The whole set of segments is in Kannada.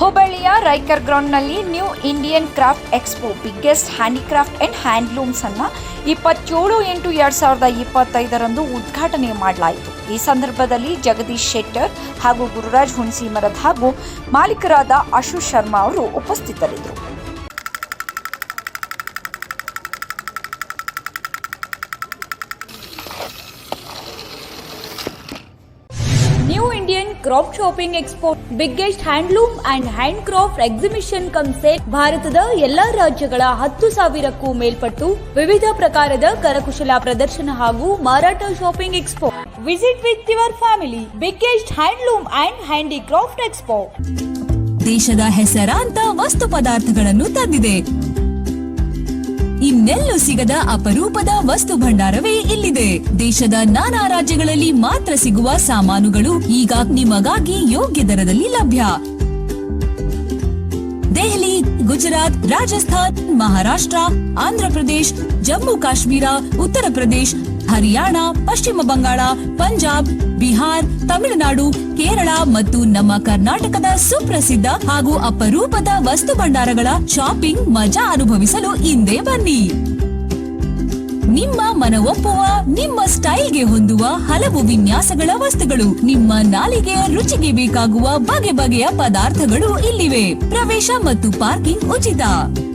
ಹುಬ್ಬಳ್ಳಿಯ Raikar ಗ್ರೌಂಡ್ನಲ್ಲಿ new Indian craft expo biggest handicraft and handlooms ಅನ್ನ ಇಪ್ಪತ್ತೇಳು ಎಂಟು ಎರಡು ಸಾವಿರದ ಇಪ್ಪತ್ತೈದರಂದು ಉದ್ಘಾಟನೆ ಮಾಡಲಾಯಿತು. ಈ ಸಂದರ್ಭದಲ್ಲಿ ಜಗದೀಶ್ ಶೆಟ್ಟರ್ ಹಾಗೂ ಗುರುರಾಜ್ ಹುಣಸಿಮರದ ಹಾಗೂ ಮಾಲೀಕರಾದ ಅಶು ಶರ್ಮಾ ಅವರು ಉಪಸ್ಥಿತರಿದ್ದರು. New Indian craft shopping expo biggest handloom and hand craft exhibition cum sale ಭಾರತದ ಎಲ್ಲಾ ರಾಜ್ಯಗಳ ಹತ್ತು ಸಾವಿರಕ್ಕೂ ಮೇಲ್ಪಟ್ಟು ವಿವಿಧ ಪ್ರಕಾರದ ಕರಕುಶಲ ಪ್ರದರ್ಶನ ಹಾಗೂ ಮಾರಾಟ shopping expo visit with your family biggest handloom and handicraft expo ದೇಶದ ಹೆಸರಾಂತ ವಸ್ತು ಪದಾರ್ಥಗಳನ್ನು ತಂದಿದೆ. ಇನ್ನೆಲ್ಲೂ ಸಿಗದ ಅಪರೂಪದ ವಸ್ತು ಭಂಡಾರವೇ ಇಲ್ಲಿದೆ. ದೇಶದ ನಾನಾ ರಾಜ್ಯಗಳಲ್ಲಿ ಮಾತ್ರ ಸಿಗುವ ಸಾಮಾನುಗಳು ಈಗ ನಿಮಗಾಗಿ ಯೋಗ್ಯ ದರದಲ್ಲಿ ಲಭ್ಯ. ದೆಹಲಿ, ಗುಜರಾತ್, ರಾಜಸ್ಥಾನ್, ಮಹಾರಾಷ್ಟ್ರ ಆಂಧ್ರಪ್ರದೇಶ್ ಜಮ್ಮು ಕಾಶ್ಮೀರ, ಉತ್ತರ ಪ್ರದೇಶ್ ಹರಿಯಾಣ, ಪಶ್ಚಿಮ ಬಂಗಾಳ, ಪಂಜಾಬ್, ಬಿಹಾರ್, ತಮಿಳುನಾಡು, ಕೇರಳ ಮತ್ತು ನಮ್ಮ ಕರ್ನಾಟಕದ ಸುಪ್ರಸಿದ್ಧ ಹಾಗೂ ಅಪರೂಪದ ವಸ್ತು ಭಂಡಾರಗಳ ಶಾಪಿಂಗ್ ಮಜಾ ಅನುಭವಿಸಲು ಹಿಂದೆ ಬನ್ನಿ. ನಿಮ್ಮ ಮನವೊಪ್ಪುವ, ನಿಮ್ಮ ಸ್ಟೈಲ್ಗೆ ಹೊಂದುವ ಹಲವು ವಿನ್ಯಾಸಗಳ ವಸ್ತುಗಳು, ನಿಮ್ಮ ನಾಲಿಗೆಯ ರುಚಿಗೆ ಬೇಕಾಗುವ ಬಗೆ ಬಗೆಯ ಪದಾರ್ಥಗಳು ಇಲ್ಲಿವೆ. ಪ್ರವೇಶ ಮತ್ತು ಪಾರ್ಕಿಂಗ್ ಉಚಿತ.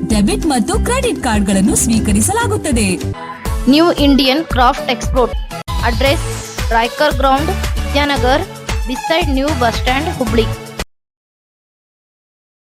ಡೆಬಿಟ್ ಮತ್ತು ಕ್ರೆಡಿಟ್ ಕಾರ್ಡ್ಗಳನ್ನು ಸ್ವೀಕರಿಸಲಾಗುತ್ತದೆ. New Indian craft export address Raikar ground Vidyanagar beside new bus stand Hubli.